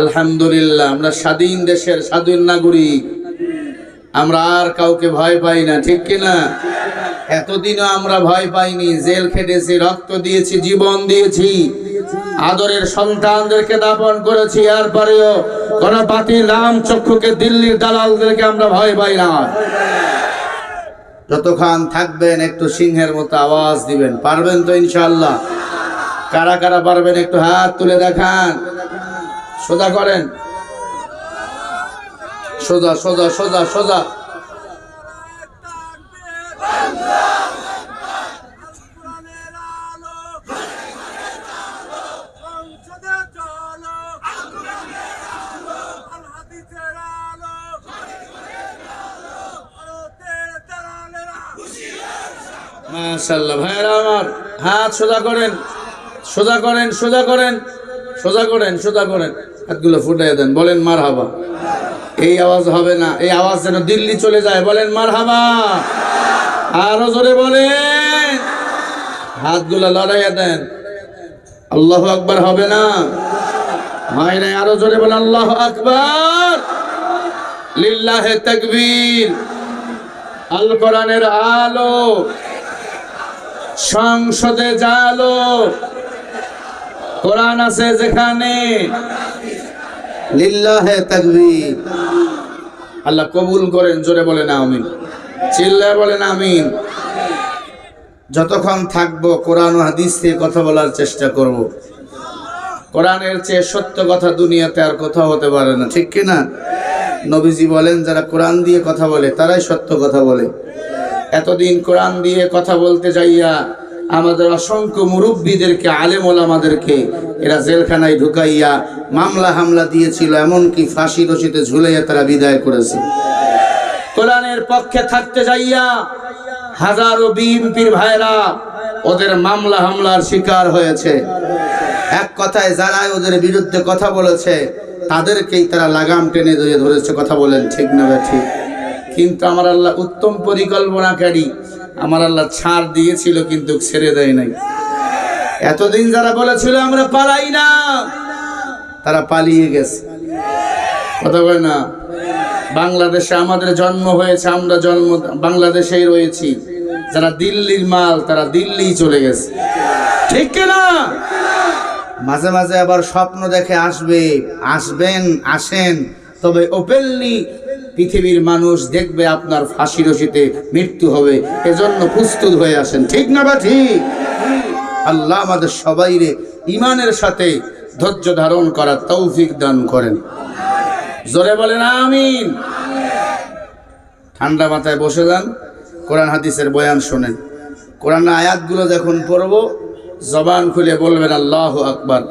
আলহামদুলিল্লাহ, আমরা স্বাধীন দেশের স্বাধীন নাগরিক। আমরা আর কাউকে ভয় পাই না, ঠিক কিনা? এতদিনও আমরা ভয় পাইনি, জেল খেটেছি, রক্ত দিয়েছি, জীবন দিয়েছি। আদরের সন্তানদেরকে দাপন করেছি এরপরেও কোন পাতি রাম চক্ষুকে দিল্লির দালালদেরকে আমরা ভয় পাই না। যতক্ষণ থাকবেন, একটু সিংহের মতো আওয়াজ দিবেন, পারবেন তো ইনশাল্লাহ কারা কারা পারবেন, একটু হাত তুলে দেখান। সোজা করেন। সোজা সোজা সোজা সোজা। সোজা করেন। সোজা করেন সোজা করেন। সোজা করেন সোজা করেন। হাতগুলো ফুটাই দেন, বলেন মার হাবা এই আওয়াজ হবে না, এই আওয়াজ যেন দিল্লি চলে যায়, বলেন মার হাবা আরও জোরে বলেন। হাতগুলো লড়াইয়া দেন। আল্লাহ আকবার হবে না। হয় আরও জোরে বলেন, আল্লাহ আকবার। লিল্লাহে তাকবীর। আল কোরআনের আলো। সংসদে জালো। কোরআন আছে যেখানে। লিল্লাহে তাকবীর। আল্লাহ কবুল করেন, জোরে বলেন আমিন। চিল্লায় বলেন আমিন। যতক্ষণ থাকব, কোরআন হাদিস দিয়ে কথা বলার চেষ্টা করব। কোরআনের চেয়ে সত্য কথা দুনিয়াতে আর কোথাও হতে পারে না, ঠিক কি না নবীজি বলেন, যারা কোরআন দিয়ে কথা বলে, তারাই সত্য কথা বলে। এতদিন কোরআন দিয়ে কথা বলতে যাইয়া আমাদের অসংখ্য মুরব্বীদেরকে আলেম ওলামাদেরকে এরা জেলখানায় ঢুকাইয়া মামলা হামলা দিয়েছিল এমনকি ফাঁসি রশিতে ঝুলাইয়া তারা বিদায় করেছে। কোরআনের পক্ষে থাকতে যাইয়া হাজারো বিএনপির ভাইরা ওদের মামলা হামলার শিকার হয়েছে। এক কথায় যারাই ওদের বিরুদ্ধে কথা বলেছে তাদেরকেই তারা লাগাম টেনে ধরে ধরেছে কথা বলেন ঠিক না ঠিক? কিন্তু আমার আল্লাহ উত্তম পরিকল্পনাকারী আমার আল্লাহ ছাড় দিয়েছিল কিন্তু ছেড়ে দেয় নাই। এতদিন যারা বলেছিল আমরা পালাই না। তারা পালিয়ে গেছে। কথা বলে না? বাংলাদেশে আমাদের জন্ম হয়েছে, আমরা জন্ম বাংলাদেশেই রয়েছি। যারা দিল্লির মাল, তারা দিল্লি চলে গেছে। ঠিক কিনা মাঝে মাঝে আবার স্বপ্ন দেখে আসবে, আসবেন, আসেন। তবে ওপেনলি পৃথিবীর মানুষ দেখবে আপনার ফাঁসি রশিতে মৃত্যু হবে। এজন্য প্রস্তুত হয়ে আসেন। ঠিক না বা ঠিক? আল্লাহ আমাদের সবাইরে ইমানের সাথে ধৈর্য ধারণ করার তৌফিক দান করেন। জোরে বলেন, আমিন। ঠান্ডা মাথায় বসে যান, কোরআন হাদিসের বয়ান শোনেন। কোরআন আয়াতগুলো যখন পড়ব, জবান খুলে বলবেন, আল্লাহ আকবার।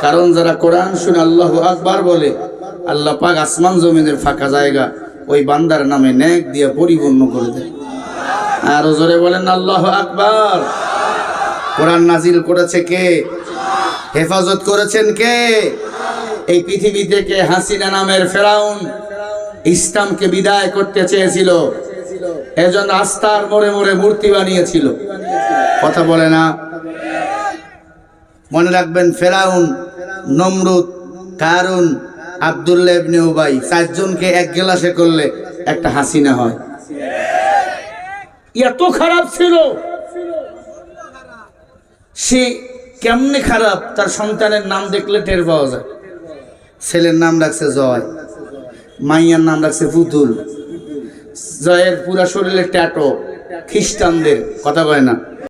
কারণ যারা কোরআন শুনে আল্লাহ আকবার বলে, আল্লাহ পাক আসমান জমিনের ফাঁকা জায়গা, ওই বান্দার নামে ন্যাক দিয়ে পরিপূর্ণ করে দেয় আরও জোরে বলেন, আল্লাহ আকবার। কোরআন নাজিল করেছে কে? হেফাজত করেছেন কে? এই পৃথিবী থেকে হাসিনা নামের ফেরাউন ইসলামকে বিদায় করতে চেয়েছিল। এজন্য আস্থার মোড়ে মোড়ে মূর্তি বানিয়েছিল। কথা বলে না। মনে রাখবেন ফেরাউন নমরুদ কারুন ইবনে উবাই চারজনকে এক গ্লাসে করলে একটা হাসিনা হয়। এত খারাপ ছিল। সে কেমনে খারাপ? তার সন্তানের নাম দেখলে টের পাওয়া যায়। ছেলের নাম রাখছে জয়। মাইয়ার নাম রাখছে পুতুল। জয়ের পুরা শরীরে ট্যাটো। খ্রিস্টানদের, কথা কয় না?